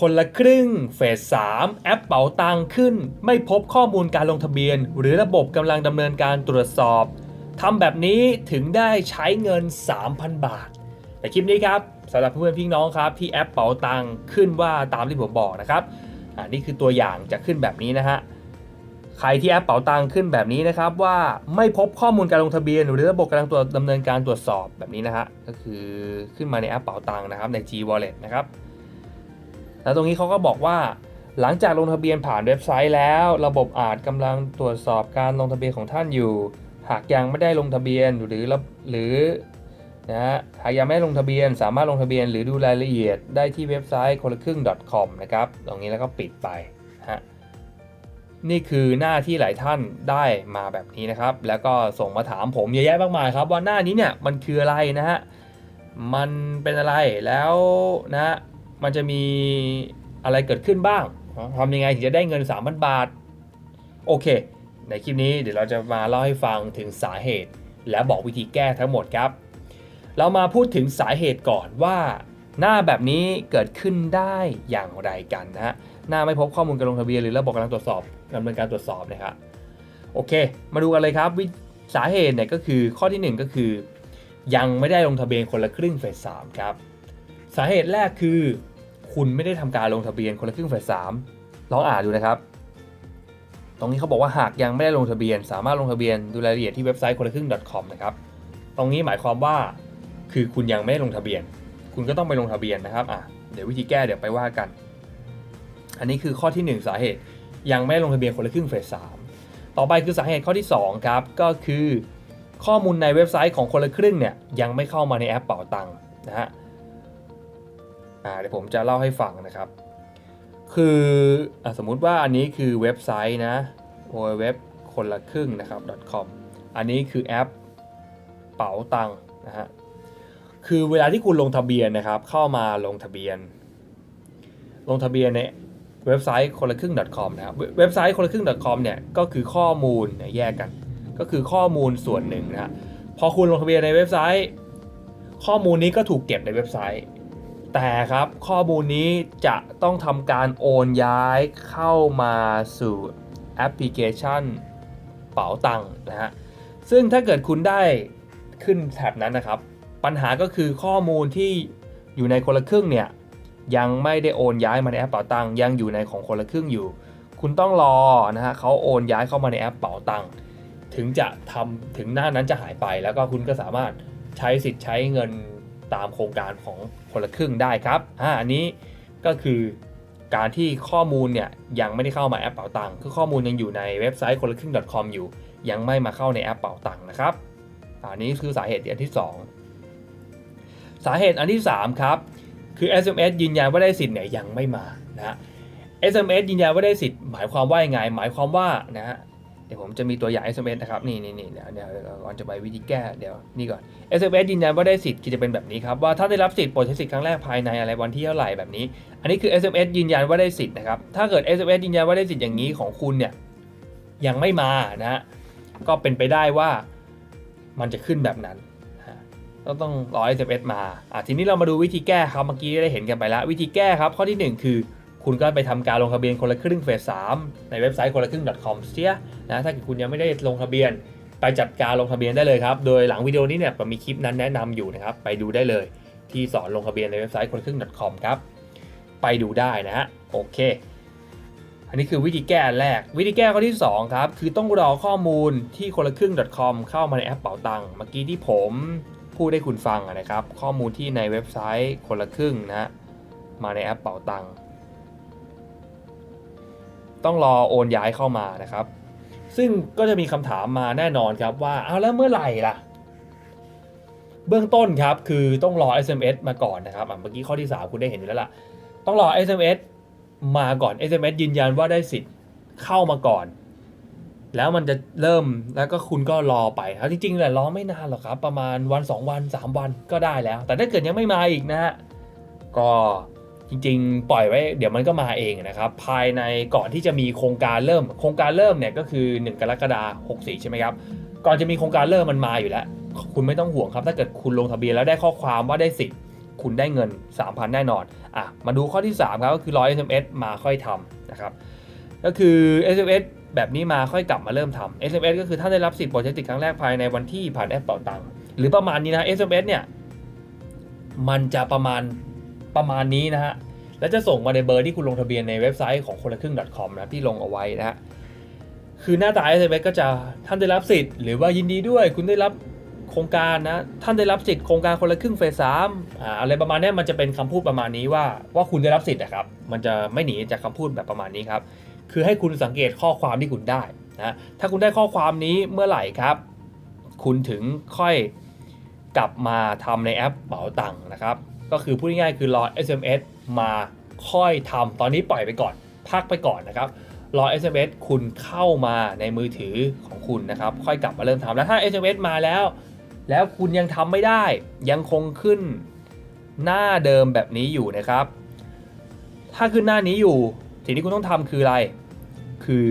คนละครึ่ง เฟส 3 แอปเป๋าตังขึ้น ไม่พบข้อมูลการลงทะเบียน หรือระบบกำลังดำเนินการตรวจสอบทำแบบนี้ถึงได้ใช้เงิน 3,000 บาท แต่คลิปนี้ครับสำหรับเพื่อนพี่น้องครับที่แอปเป๋าตังขึ้นว่าตามที่ผมบอกนะครับอ่านี่คือตัวอย่างจะขึ้นแบบนี้นะฮะใครที่แอปเป๋าตังขึ้นแบบนี้นะครับว่าไม่พบข้อมูลการลงทะเบียน หรือระบบกำลังตรวจดำเนินการตรวจสอบแบบนี้นะฮะก็คือขึ้นมาในแอปเป๋าตังนะครับใน G Wallet นะครับ แล้วตรงนี้เขาก็บอกว่าหลังจากลงทะเบียนผ่านเว็บไซต์แล้ว ระบบอาจกำลังตรวจสอบการลงทะเบียนของท่านอยู่ หากยังไม่ได้ลงทะเบียนหรือหรือนะฮะหากยังไม่ลงทะเบียน สามารถลงทะเบียนหรือดูรายละเอียดได้ที่เว็บไซต์คนละครึ่ง .com นะครับ ตรงนี้แล้วก็ปิดไปฮะนี่คือหน้าที่หลายท่านได้มาแบบนี้นะครับ แล้วก็ส่งมาถามผมเยอะแยะมากมายครับ ว่าหน้านี้เนี่ยมันคืออะไรนะฮะมันเป็นอะไรแล้วนะ มันจะมีอะไรเกิดขึ้นบ้างทำยังไงถึงจะได้เงิน 3,000 บาท โอเค ในคลิปนี้เดี๋ยวเราจะมาเล่าให้ฟังถึงสาเหตุ และบอกวิธีแก้ทั้งหมดครับ เรามาพูดถึงสาเหตุก่อนว่าหน้าแบบนี้เกิดขึ้นได้อย่างไรกันนะฮะ หน้าไม่พบข้อมูลการลงทะเบียนหรือระบบกำลังตรวจสอบดำเนินการตรวจสอบนะครับ โอเค มาดูกันเลยครับสาเหตุเนี่ยก็คือข้อทีหนึ่1 ก็คือ ยังไม่ได้ลงทะเบียนคนละครึ่งเฟสสามครับ สาเหตุแรกคือ คุณไม่ได้ทำการลงทะเบียนคนละครึ่งเฟสสามลองอ่านดูนะครับ ตรงนี้เขาบอกว่าหากยังไม่ได้ลงทะเบียน สามารถลงทะเบียนดูรายละเอียดที่เว็บไซต์คนละครึ่ง .com นะครับ ตรงนี้หมายความว่าคือคุณยังไม่ได้ลงทะเบียน คุณก็ต้องไปลงทะเบียนนะครับอะเดี๋ยววิธีแก้เดี๋ยวไปว่ากัน อันนี้คือข้อที่ 1 สาเหตุยังไม่ได้ลงทะเบียนคนละครึ่งเฟสสามต่อไปคือสาเหตุข้อที่ 2 ครับ ก็คือ ข้อมูลในเว็บไซต์ของคนละครึ่งเนี่ยยังไม่เข้ามาในแอปเป๋าตังค์นะฮะ อ่าเดี๋ยวผมจะเล่าให้ฟังนะครับ คืออสมมุติว่าอันนี้คือเว็บไซต์นะ www คนละครึ่งนะครับ .com อันนี้คือแอปเป๋าตังค์นะฮะคือเวลาที่คุณลงทะเบียนนะครับ เข้ามาลงทะเบียน ลงทะเบียนในเว็บไซต์คนละครึ่ง .com นะครับเว็บไซต์คนละครึ่ง .com เนี่ยก็คือข้อมูลแยกกัน ก็คือข้อมูลส่วนหนึ่งนะฮะพอคุณลงทะเบียนในเว็บไซต์ ข้อมูลนี้ก็ถูกเก็บในเว็บไซต์ แต่ครับข้อมูลนี้จะต้องทำการโอนย้ายเข้ามาสู่แอปพลิเคชันเป๋าตังค์นะฮะซึ่งถ้าเกิดคุณได้ขึ้นแท็บนั้นนะครับ ปัญหาก็คือข้อมูลที่อยู่ในคนละครึ่งเนี่ยยังไม่ได้โอนย้ายมาในแอปเป๋าตังค์ยังอยู่ในของคนละครึ่งอยู่ คุณต้องรอนะฮะเขาโอนย้ายเข้ามาในแอปเป๋าตังค์ถึงจะทำถึงหน้านั้นจะหายไปแล้วก็คุณก็สามารถใช้สิทธิ์ใช้เงิน ตามโครงการของคนละครึ่งได้ครับอ่าอันนี้ก็คือการที่ข้อมูลเนี่ยยังไม่ได้เข้ามาแอปเป๋าตังค์คือข้อมูลยังอยู่ในเว็บไซต์คนละครึ่ง .com อยู่ ยังไม่มาเข้าในแอปเป๋าตังค์นะครับอันนี้คือสาเหตุอันที่ 2 สาเหตุอันที่ 3 ครับ คือ SMS ยืนยันว่าได้สิทธิ์เนี่ยยังไม่มานะ SMS ยืนยันว่าได้สิทธิ์หมายความว่ายังไง หมายความว่านะฮะ เดี๋ยวผมจะมีตัวอย่าง SMS นะครับนี่นี่นี่เดี๋ยวเดี๋ยวก่อนจะไปวิธีแก้เดี๋ยวนี่ก่อน SMS ยืนยันว่าได้สิทธิ์คือจะเป็นแบบนี้ครับว่าถ้าได้รับสิทธิ์โปรดใช้สิทธิ์ครั้งแรกภายในอะไรวันที่เท่าไหร่แบบนี้ อันนี้คือ SMS ยืนยันว่าได้สิทธิ์นะครับถ้าเกิด SMS ยืนยันว่าได้สิทธิ์อย่างนี้ของคุณเนี่ยยังไม่มานะฮะก็เป็นไปได้ว่ามันจะขึ้นแบบนั้นก็ต้องรอ SMS มาอะทีนี้เรามาดูวิธีแก้ครับเมื่อกี้ได้เห็นกันไปแล้ว วิธีแก้ครับข้อที่ 1 คือ คุณก็ไปทำการลงทะเบียนคนละครึ่งเฟส3ในเว็บไซต์คนละครึ่ง .com เสียนะถ้าเกิดคุณยังไม่ได้ลงทะเบียน ไปจัดการลงทะเบียนได้เลยครับ โดยหลังวิดีโอนี้เนี่ยผมมีคลิปนั้นแนะนำอยู่นะครับ ไปดูได้เลยที่สอนลงทะเบียนในเว็บไซต์คนละครึ่ง .com ครับ ไปดูได้นะฮะโอเค อันนี้คือวิธีแก้แรก วิธีแก้ข้อที่ 2 ครับ คือต้องรอข้อมูลที่คนละครึ่ง .com เข้ามาในแอปเป๋าตังค์เมื่อกี้ที่ผมพูดให้คุณฟังนะครับ ข้อมูลที่ในเว็บไซต์คนละครึ่งนะมาในแอปเป๋าตังค์ ต้องรอโอนย้ายเข้ามานะครับ ซึ่งก็จะมีคำถามมาแน่นอนครับว่าเอาแล้วเมื่อไหร่ล่ะ เบื้องต้นครับคือต้องรอ SMS มาก่อนนะครับเมื่อกี้ข้อที่ 3 คุณได้เห็นอยู่แล้วล่ะ ต้องรอ SMS มาก่อน SMS ยืนยันว่าได้สิทธิ์เข้ามาก่อน แล้วมันจะเริ่มแล้วก็คุณก็รอไปครับจริงๆแหละรอไม่นานหรอกครับ ประมาณวัน 2 วัน 3 วันก็ได้แล้ว แต่ถ้าเกิดยังไม่มาอีกนะฮะก็ จริงๆ ปล่อยไว้เดี๋ยวมันก็มาเองนะครับ ภายในก่อนที่จะมีโครงการเริ่ม โครงการเริ่มเนี่ยก็คือ 1 กรกฎาคม64 ใช่ไหมครับ ก่อนจะมีโครงการเริ่มมันมาอยู่แล้ว คุณไม่ต้องห่วงครับ ถ้าเกิดคุณลงทะเบียนแล้วได้ข้อความว่าได้สิทธิ์คุณได้เงิน 3,000 แน่นอน อะ มาดูข้อที่ 3 ครับ ก็คือรอ SMS มาค่อยทำนะครับ ก็คือ SMS แบบนี้มาค่อยกลับมาเริ่มทำ SMS ก็คือท่านได้รับสิทธิ์โปรใช้สิทธิ์ครั้งแรกภายในวันที่ผ่านแอปเป่าตังหรือประมาณนี้นะ SMS เนี่ยมันจะประมาณ ประมาณนี้นะฮะ แล้วจะส่งมาในเบอร์ที่คุณลงทะเบียนในเว็บไซต์ของคนละครึ่ง .com นะที่ลงเอาไว้นะฮะ คือหน้าตา SMS ก็จะท่านได้รับสิทธิ์หรือว่ายินดีด้วย คุณได้รับโครงการนะ ท่านได้รับสิทธิ์โครงการคนละครึ่งเฟสสามอ่าอะไรประมาณนี้มันจะเป็นคำพูดประมาณนี้ว่าว่าคุณได้รับสิทธิ์นะครับ มันจะไม่หนีจากคำพูดแบบประมาณนี้ครับ คือให้คุณสังเกตข้อความที่คุณได้นะถ้าคุณได้ข้อความนี้เมื่อไหร่ครับ คุณถึงค่อยกลับมาทำในแอปเป๋าตังค์นะครับ ก็คือพูดง่ายๆคือรอ SMS มาค่อยทำตอนนี้ปล่อยไปก่อน พักไปก่อนนะครับรอ SMS คุณเข้ามาในมือถือของคุณนะครับ ค่อยกลับมาเริ่มทำแล้วถ้า SMS มาแล้ว แล้วคุณยังทำไม่ได้ ยังคงขึ้นหน้าเดิมแบบนี้อยู่นะครับ ถ้าขึ้นหน้านี้อยู่สิ่งที่คุณต้องทำคืออะไร คือ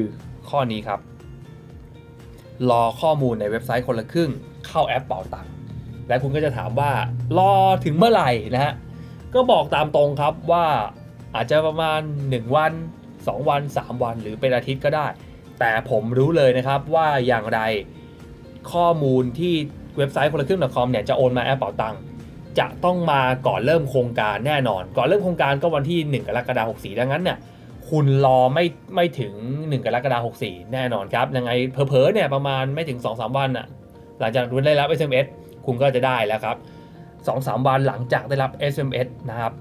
ข้อนี้ครับ รอข้อมูลในเว็บไซต์คนละครึ่ง เข้าแอปเป๋าตัง ค์และคุณก็จะถามว่ารอถึงเมื่อไหร่นะฮะก็บอกตามตรงครับว่าอาจจะประมาณ 1 วัน 2 วัน 3 วัน หรือเป็นอาทิตย์ก็ได้ แต่ผมรู้เลยนะครับว่าอย่างไรข้อมูลที่เว็บไซต์คนละครึ่ง .com เนี่ยจะโอนมาแอปเป๋าตังค์จะต้องมาก่อนเริ่มโครงการแน่นอน ก่อนเริ่มโครงการก็วันที่ 1 กรกฎาคม64ดังนั้นเนี่ยคุณรอไม่ไม่ถึง 1 กรกฎาคม64 แน่นอนครับยังไงเพอๆเนี่ยประมาณไม่ถึง 2-3 วันอะหลังจากคุณได้รับ SMS คุณก็จะได้แล้วครับ2-3 วันหลังจากได้รับ SMS นะครับ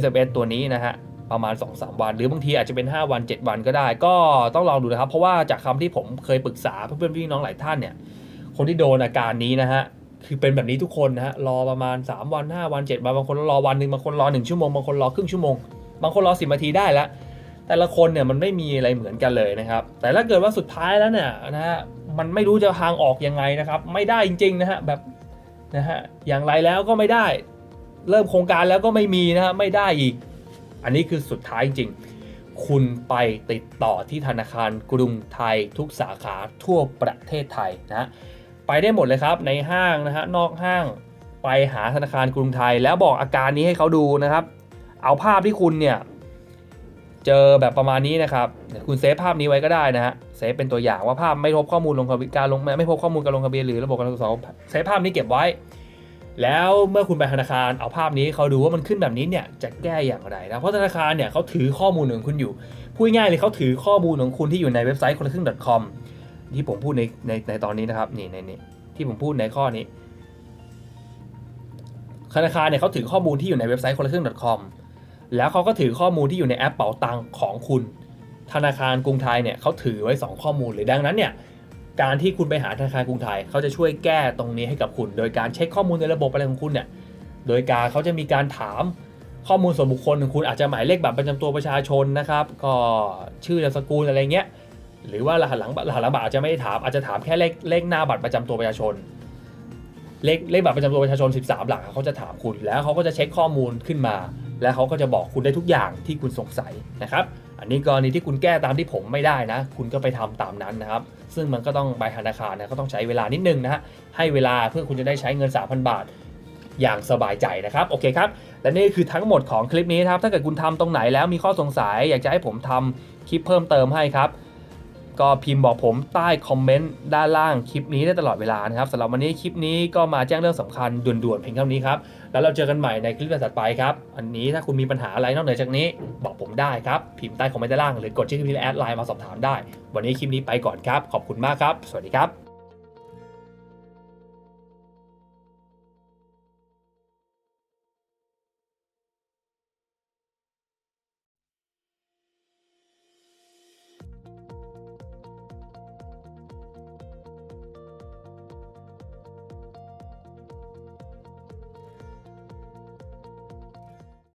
SMS ตัวนี้นะฮะประมาณ 2-3 วัน หรือบางทีอาจจะเป็น 5 วัน 7 วันก็ได้ ก็ต้องลองดูนะครับ เพราะว่าจากคำที่ผมเคยปรึกษาเพื่อนๆพี่น้องหลายท่านเนี่ย คนที่โดนอาการนี้นะฮะคือเป็นแบบนี้ทุกคนนะฮะรอประมาณ 3 วัน 5 วัน 7 วันบางคนรอวันหนึ่งบางคนรอ 1 ชั่วโมงบางคนรอครึ่งชั่วโมงบางคนรอ 10นาทีได้แล้วแต่ละคนเนี่ยมันไม่มีอะไรเหมือนกันเลยนะครับ แต่ถ้าเกิดว่าสุดท้ายแล้วเนี่ยนะฮะมันไม่รู้จะทางออกยังไงนะครับ ไม่ได้จริงๆนะฮะแบบ นะฮะอย่างไรแล้วก็ไม่ได้ เริ่มโครงการแล้วก็ไม่มีนะฮะไม่ได้อีก อันนี้คือสุดท้ายจริงๆคุณไปติดต่อที่ธนาคารกรุงไทยทุกสาขาทั่วประเทศไทยนะไปได้หมดเลยครับในห้างนะฮะนอกห้างไปหาธนาคารกรุงไทย แล้วบอกอาการนี้ให้เขาดูนะครับ เอาภาพที่คุณเนี่ย เจอแบบประมาณนี้นะครับคุณเซฟภาพนี้ไว้ก็ได้นะฮะเซฟเป็นตัวอย่างว่าภาพไม่พบข้อมูลลงทะเบียนการลงไม่พบข้อมูลการลงทะเบียนหรือระบบการตรวจสอบเซฟภาพนี้เก็บไว้ แล้วเมื่อคุณไปธนาคารเอาภาพนี้เขาดูว่ามันขึ้นแบบนี้เนี่ยจะแก้อย่างไรนะเพราะธนาคารเนี่ยเขาถือข้อมูลของคุณอยู่พูดง่ายเลยเขาถือข้อมูลของคุณที่อยู่ในเว็บไซต์คนละครึ่ง .com ที่ผมพูดในในในตอนนี้นะครับนี่ในนี้ที่ผมพูดในข้อนี้ธนาคารเนี่ยเขาถือข้อมูลที่อยู่ในเว็บไซต์คนละครึ่ง .com แล้วเขาก็ถือข้อมูลที่อยู่ในแอปเป๋าตังของคุณ ธนาคารกรุงไทยเนี่ยเขาถือไว้ 2 ข้อมูลเลยดังนั้นเนี่ยการที่คุณไปหาธนาคารกรุงไทยเขาจะช่วยแก้ตรงนี้ให้กับคุณ โดยการเช็คข้อมูลในระบบอะไรของคุณเนี่ยโดยการเขาจะมีการถามข้อมูลส่วนบุคคลของคุณอาจจะหมายเลขบัตรประจำตัวประชาชนนะครับ ก็ชื่อนามสกุลอะไรเงี้ยหรือว่ารหัสหลังรหัสหลังบัตรอาจจะไม่ได้ถามอาจจะถามแค่เลขเลขหน้าบัตรประจำตัวประชาชน เลขเลขบัตรประจำตัวประชาชน 13 หลักเขาจะถามคุณแล้วเขาก็จะเช็คข้อมูลขึ้นมา และเขาก็จะบอกคุณได้ทุกอย่างที่คุณสงสัยนะครับ อันนี้กรณีที่คุณแก้ตามที่ผมไม่ได้นะ คุณก็ไปทำตามนั้นนะครับ ซึ่งมันก็ต้องไปธนาคารนะก็ต้องใช้เวลานิดนึงนะฮะให้เวลาเพื่อคุณจะได้ใช้เงิน 3,000 บาทอย่างสบายใจนะครับโอเคครับและนี่คือทั้งหมดของคลิปนี้ครับถ้าเกิดคุณทำตรงไหนแล้วมีข้อสงสัย อยากจะให้ผมทำคลิปเพิ่มเติมให้ครับ ก็พิมพ์บอกผมใต้คอมเมนต์ด้านล่างคลิปนี้ได้ตลอดเวลานะครับสำหรับวันนี้คลิปนี้ก็มาแจ้งเรื่องสำคัญด่วนๆเพียงเท่านี้ครับแล้วเราเจอกันใหม่ในคลิปถัดไปครับอันนี้ถ้าคุณมีปัญหาอะไรนอกเหนือจากนี้ บอกผมได้ครับพิมพ์ใต้คอมเมนต์ด้านล่างหรือกดชื่อพี่แอดไลน์มาสอบถามได้ วันนี้คลิปนี้ไปก่อนครับขอบคุณมากครับ สวัสดีครับ